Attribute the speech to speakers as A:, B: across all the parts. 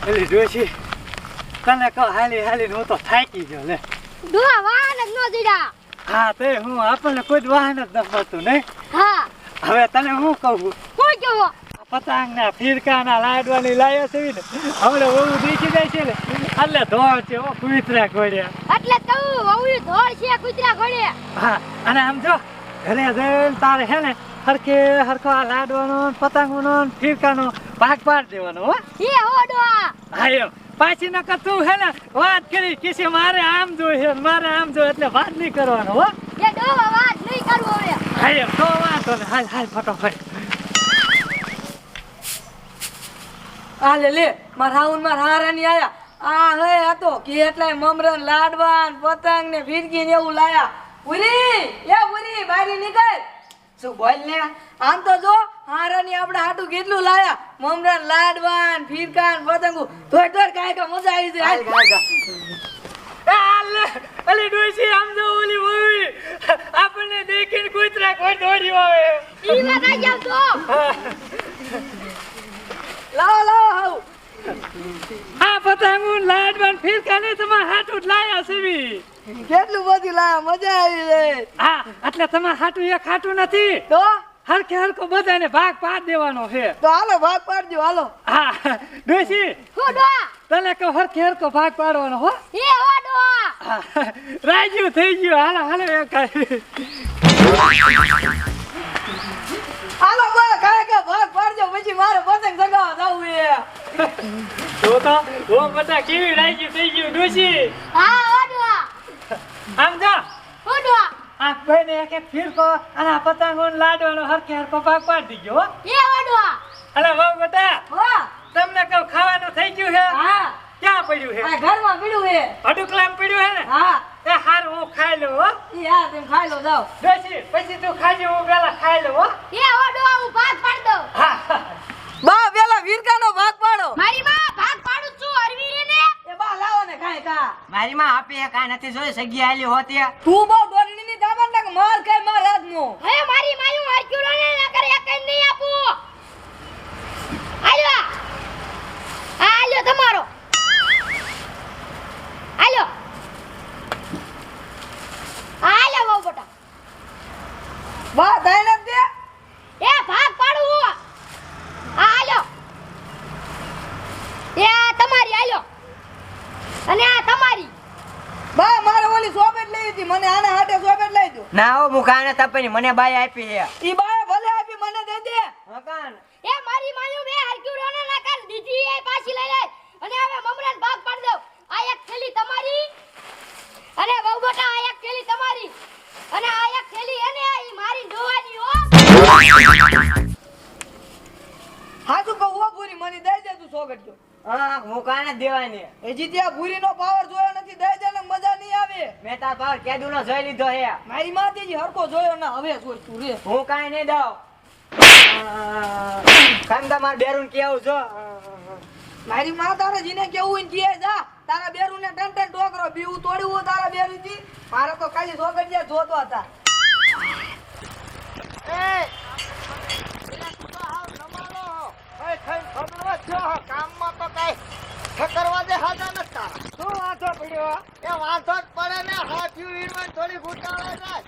A: પેલી ડોશી તને કહો હાલી હાલી હું તો થાકી ગયો લે
B: ડોહા વાહન જ ન દીધા
A: હા તે હું આપણને કોઈ વાહન જ ન મળતું નહીં
B: હા
A: હવે તને હું કહું
B: કોઈ કહો
A: પતંગના ફીરકાના લાડવાની લાયા છે ને હમણાં બહુ દીખી જાય છે ને એટલે ધોળ છે ઓ કુતરા ઘોડ્યા
B: એટલે કહું વહુ ધોળ છે કુતરા ઘોડે
A: હા અને આમ જો ઘરે જઈને તારે હે ને હરખે હરખો આ લાડવાનો પતંગ પતંગનો ને ફીરકાનો ભાગ પાડ દેવાનો હો.
B: એ હો ડોહા
A: પાછી નકર તું હે ને વાત કરી કે મારે આમ જોઈએ મારે આમ જોઈએ એટલે વાત નહીં કરવાનો હો.
B: એ ડોહા વાત નહીં કરવો હવે.
A: આયો તો વાંધો ને હાલ હાલ ફટોફટ.
C: આ લે લે મારા હાઉન મારા હારાની આયા. આ હે આ તો કેટલાય મમરન લાડવાન પતંગ ને ફીરકી ને એવું લાયા. ઉરી એ ઉરી બારી નીકળ. શું બોલ ને? આમ તો જો હારાની આપણે હાટું કેટલું લાયા? મમરન લાડવાન ફીરકાન પતંગો. ધોર ધોર કાય કા મજા આવી જાય. હાલ કાય
A: અલે ડોશી આમ જો ઓલી મૂવી આપણને દેખીને કૂતરા કોઈ દોડી આવે.
B: ઈ વાત જાવ તો
C: લાવો લાવો હાઉ
A: આ પતંગું લાડવાન ફીરકાને તમારે હાટું લાયા છે
C: કેટલું બધું લાયા મજા આવી રે.
A: હા એટલે તમારે હાટું એક હાટું નથી.
C: તો?
A: હરખે હરખો બધાને ભાગ પાડ દેવાનો છે.
C: તો હાલો ભાગ પાડજો હાલો.
A: હા ડોસી
B: હો ડોહા.
A: તને કહો હરખે હરખો ભાગ પાડવાનો હો.
B: એ હો
A: હા, રાજી થઈ ગયું. હાલો હાલો એક
C: હાલો બા કાય ભાગ પાડજો પછી મારે પતંગ ચગાવવા જવું એ.
A: તો તો ઓ બધા કેવી રાજી થઈ ગયું ડોશી?
B: હા હો
A: આમ જા.
B: હો
A: આ ભાઈને એક એક અને આ પતંગો લાડવાનો હરખે હરખો ભાગ પાડી દીધો
B: એ હો ડોહા
A: અલે બેટા
C: હો.
A: તમને કહું ખાવાનું થઈ ગયું છે
C: હા.
A: ક્યાં પડ્યું છે
C: ઘરમાં પડ્યું હે.
A: અડુકલામ પડ્યું છે ને?
C: હા.
A: એ હારું હું ખાઈ લઉં હો.
C: ઈ હા તેમ ખાઈ લો
A: ડોશી પછી તું ખાજે હું પેલા ખાઈ લઉં હો.
B: એ હું
C: પેલા વીરકાનો ભાગ પાડો.
B: મારી માં ભાગ પાડું છું અરવીરે ને
C: એ બા લાવો ને કાંઈ કા.
D: મારી માં આપે કાંઈ નથી જોઈ સગી આલી હોતી.
C: તું બહુ દોરણી ની દાબન ને માર કે માર હાથ નો
B: હે મારી માયું હરક્યુલો ને ના કરે એક નહીં આપું. આલ્યો આલ્યો તમારો આલ્યો આ આલ્યો બહુ બટા
C: બા દાઈ દે
B: એ ભાગ પાડું આ આલ્યો એ આ તમારી આલ્યો અને આ તમારી
C: બા મારે ઓલી સોપેટ લઈ હતી મને આના હાટે સોપેટ લઈ દો
D: ના હો હું મને બાય આપી છે.
C: ઈ બાય ભલે આપી મને દે દે.
D: મકાન
B: એ મારી માયું બે હરક્યુલો રોને ના કર દીધી એ પાછી લઈ લે. અને હવે મમરાન ભાગ પાડ દો આ એક થેલી તમારી અને બહુ બટા આ એક થેલી તમારી. અને આ એક થેલી એને આ મારી જોવાની હો.
C: હાચું કહું કહો પૂરી મને દઈ દે તું સોગટ જો.
D: હા હું કાંઈ નથી દેવાની?
C: હજી ત્યાં ભૂરી નો પાવર જોયો નથી દઈ દે ને મજા નહીં આવે.
D: મેં તાર પાવર કેદુ નો જોઈ લીધો હે.
C: મારી માતીજી હરકો જોયો ના હવે સોચ તું રે.
D: હું કાંઈ નહીં દઉં. કામ તમારે બેરું કેવું
C: મારી માં તારે જીને કેવું ને જા. તારા બેરું ને ટન ટન ટોકરો બીવું તોડ્યું તારા બેરુજી થી મારે તો ખાલી સોગડિયા જોતો હતા.
E: કામમાં તો કઈ ઠકરવા દે હાજા નથી તારા
A: શું વાંધો પડ્યો
E: એ વાંધો જ પડે ને હાથિયું વીણવાને થોડી ઘૂંટાળે જાય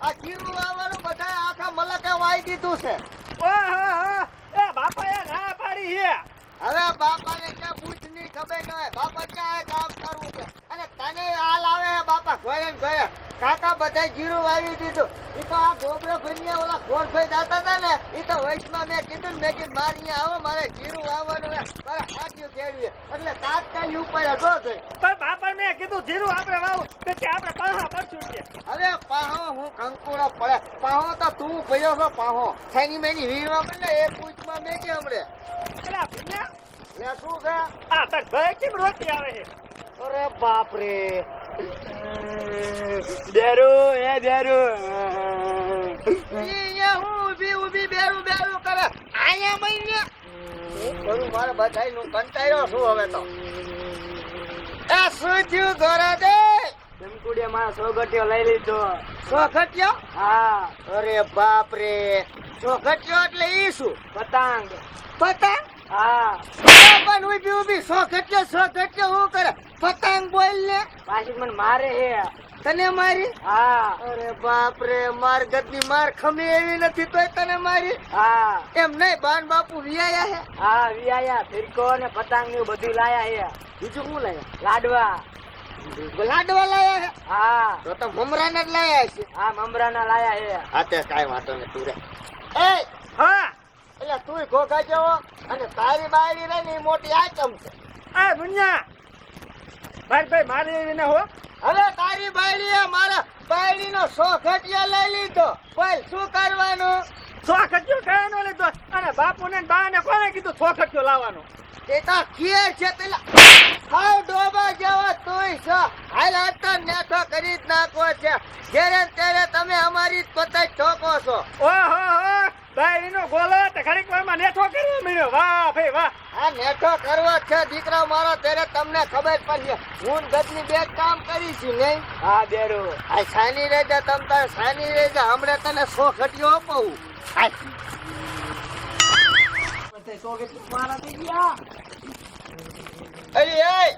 E: આ જીરું આવવાનું બધા આખા મલકે વાઈ દીધું છે
A: ઓહો એ બાપાએ ના પાડી છે
E: હવે બાપાને ક્યાં હોય બાપા ક્યાં કામ કરવું છે. અને તને હાલ આવે હે બાપા ઘરે ઘરે. કાકા બધા જીરું વાવી દીધું. એ તો આ ગોબરો ભરીને ઓલા ગોરભાઈ દાતા હતા ને એ તો વૈષ્ણવ મેં કીધું મેં કીધું મારે આવો મારે જીરું વાવવાનું મારે હાથિયું ખેડવી એટલે તાત્કાલિક ઉપાય હતો જોઈ
A: પણ બાપા મેં કીધું જીરું આપણે વાવું પછી આપણે પાહા પડશું કે.
E: અરે પાહો હું કંકુડો પડે. પાહો તો તું ભયો છો પાહો. થેની મેની વીરવા મને એ પૂછમાં મેં કે હમણે?
A: એટલે
E: લે શું છે
A: આ તક ભાઈ કેમ રોટી આવે છે?
E: અરે બાપ રે
A: દેરુ એ દેરુ.
E: અહીંયા હું ઊભી ઊભી બેરું બેરું કરે. અહીંયા મહિને કરું મારે બધાયનું કંટાળ્યો છું હવે તો? એ શું થયું ઘરે દે?
D: જમકુડીએ મારો સોગટિયો લઈ લીધો.
E: સોખટ્યો
D: હા.
E: અરે બાપ રે સોખટ્યો એટલે ઈ શું?
D: પતંગ.
E: પતંગ?
D: હા.
E: પણ ઊભી ઊભી સો ઘટ્યો સો ઘટ્યો હું કરે? પતંગ બોલ ને.
D: પાછી મને મારે હે.
E: તને મારી?
D: હા.
E: અરે બાપ રે માર ગદની માર ખમી એવી નથી તોય તને મારી?
D: હા.
E: એમ નહીં બાન બાપુ વિયાયા હે?
D: હા વિયાયા ફિરકો ને પતંગ ને બધું લાયા હે.
E: બીજું શું લાયા?
D: લાડવા.
E: લાડવા લાયા હે?
D: હા.
E: તો તો મમરાના જ લાયા છે
D: આ મમરાના લાયા હે.
E: હા તે કાઈ વાંધો નહીં તું રે એ
A: હા.
E: એટલે તું ઘોઘા જેવો અને તારી બાયરી રે ને મોટી આઈટમ છે.
A: આ મુન્યા ભાઈ ભાઈ મારી એવી ના હો.
E: હવે તારી બાયડીએ મારા બાયડીનો સો ઘટિયા લઈ લીધો. બોલ શું કરવાનું?
A: ચોખટ્યો કહેવાનો લીધો. અને બાપુ ને બા ને કોને કીધું ચોખટ્યો લાવવાનો?
E: એ તો ખીર છે પેલા. હાવ ડોબા જેવો તોય છો. હાલ આટો નેઠો કરી જ નાખવો છે. જ્યારે ને ત્યારે તમે અમારી જ પતંગ ઠોકો છો.
A: ઓહો હો. ભાઈ એનો ગોલો તો ઘડીક વારમાં નેઠો કરવા મળ્યો. વાહ ભાઈ વાહ.
E: આ નેઠો કરવો જ છે દીકરા મારો ત્યારે તમને ખબર પડી. હું ને ગજની બે કામ કરી છું નહીં?
D: હા બેરો
E: આ સાની રેજા તમ તાર સાની રેજા હમણાં તને સો ઘટીઓ અપાવું. અલી એ!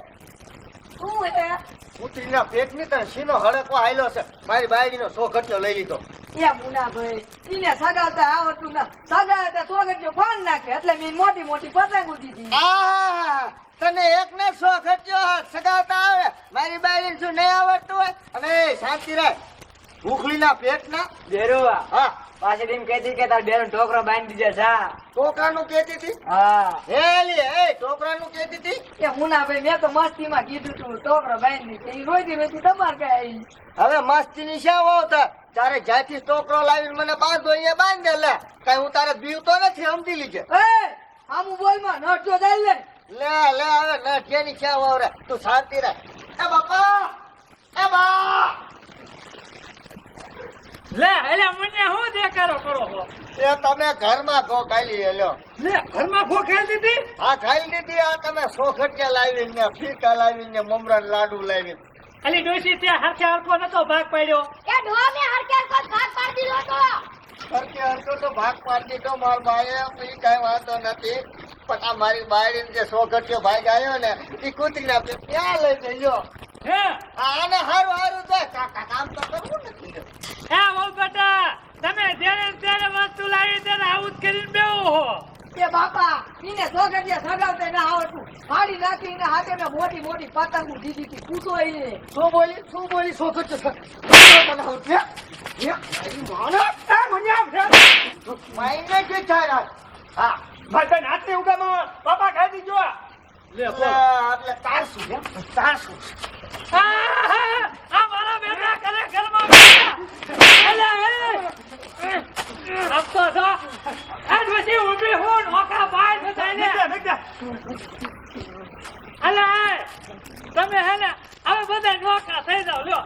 E: ઉતરીના પેટની તને સીનો હડકો હાલ્યો છે. મારી બાયડીનો સો ઘટીઓ લઈ લીધો.
C: એ મુનાભાઈ ઈને સગાવતા આવડતું ના. સગાવતા સોગંજો ફોન નાખે એટલે મેં મોટી મોટી પતંગો દીધી.
E: આ તને એક ને સો ઘટ્યો સગાવતા આવે. મારી બાયડીને શું નહીં આવડતું હોય? અને શાંતિ રાખ. ભૂખલીના પેટના?
D: બેરો
E: હા.
D: પાછી એમ કહેતી કે તાર બેરો ઢોકરો બાંધી દીધે જા
E: ટોકરાનું કેતી હતી?
D: હા.
E: હેલી એ ટોકરાનું કહેતી હતી?
C: એ ભાઈ મેં તો મસ્તીમાં કીધું તું ટોકરો બાંધી એ રોઈતી રોઈતી તમારે કઈ
E: હવે મસ્તીની શા વાવતા? તારે જ્યાંથી ટોકરો લાવીને મને બાંધો અહીંયા બાંધે લે. કઈ હું તારે બીવતો નથી સમજી લીજે.
C: આમ બોલમાં નટજો દઈ લે.
E: લે લે હવે નઠિયાની શા વાવરે તું શાંતિ રાખ. એ બાપા એ બા!
A: લે એટલે મને હું દેખાડો કરો છો?
E: એ તમે ઘરમાં ખો ખાલી એલો
A: લે ઘરમાં ભૂખ ખાઈ દીધી
E: આ ખાઈ દીધી આ તમે સોખટિયા લાવીને ફીકા લાવીને મમરા લાડુ લાવીને.
A: અલી ડોસી ત્યાં હરખે હરખો નતો ભાગ પાડ્યો.
B: એ ઢોમે હરકે હરકો ભાગ પાડી દીધો તો.
E: સરખે હરખો તો ભાગ પાડી દીધો માર બાએ પછી કઈ વાંધો નથી. પણ આ મારી બાયડી જે સોગટ્યો ભાગ આવ્યો ને એ કૂતરીને આપણે ત્યાં લઈ જઈયો.
A: હે?
E: આને હારું હારું તો કાકા કામ તો કરવું નથી.
A: હે ઓ બેટા તમે જ્યારે ને ત્યારે વસ્તુ લાવી ત્યારે આવું જ કરીને બેહો
C: એ બાપા ઈને સોગંડિયા સગાવતે ના આવડતું. ફાડી નાખીને હાથે મેં મોટી મોટી પતંગો દીધી હતી. પૂછો એ?
E: શું બોલી? શું બોલી? સો બનાવું છે?
A: માનો એ મુન્યા
E: માઈને જે થાય હા.
A: ભાઈ ભાઈ હાથની ઉગામાં પાપા ખાઈ દીજો લે
E: એટલે એટલે તારશું તારશું.
A: આ મારા બેટા કરે ઘરમાં બેઠા. અલે, એ. આમ તો જો. આ ડોશી ઊભી હું નોખા બાય છે થઈને. અલે. તમે હે ને હવે બધા નોખા થઈ જાવ લ્યો.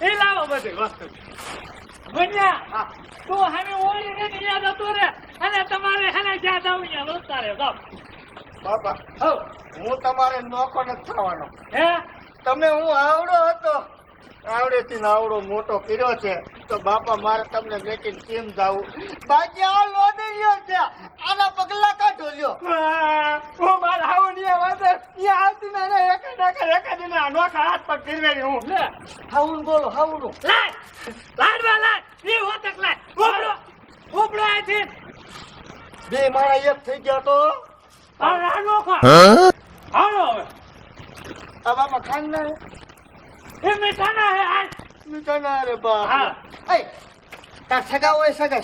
A: એ લાવો બધી વસ્તુ બન્યા તું હવે ઓળી ને યાદ હતો રે અને તમારે હે ને જ્યાં જાવ ત્યાં રે જાવ
E: બાપા
A: હું.
E: તમારે નોખો નથી થવાનો.
A: હે?
E: તમે હું આવડો હતો. આવડેથી આવડો મોટો કર્યો છે. તો બાપા મારે તમને મેકીને કેમ જાવું? બાકી આ રહ્યો છે. આના પગલા કાઢો લ્યો.
A: હું મારા નહીં વાતે એ આવતી ને એને એક જ એક એક દિન આનો હાથ પર ફેરવેલી હું લે
E: હાઉન બોલો હાવું
A: લાય લાડવા લાય એ હોતક લાય ઉપડો ઉપડો આથી
E: બે મારા એક થઈ ગયા તો?
A: આ અનોખો હાલો હવે.
E: આ બાપા ખાંડ
A: એ મીઠાના હે આ
E: મીઠા ના રે બા
A: હા.
E: એ તાર સગા હોય સગા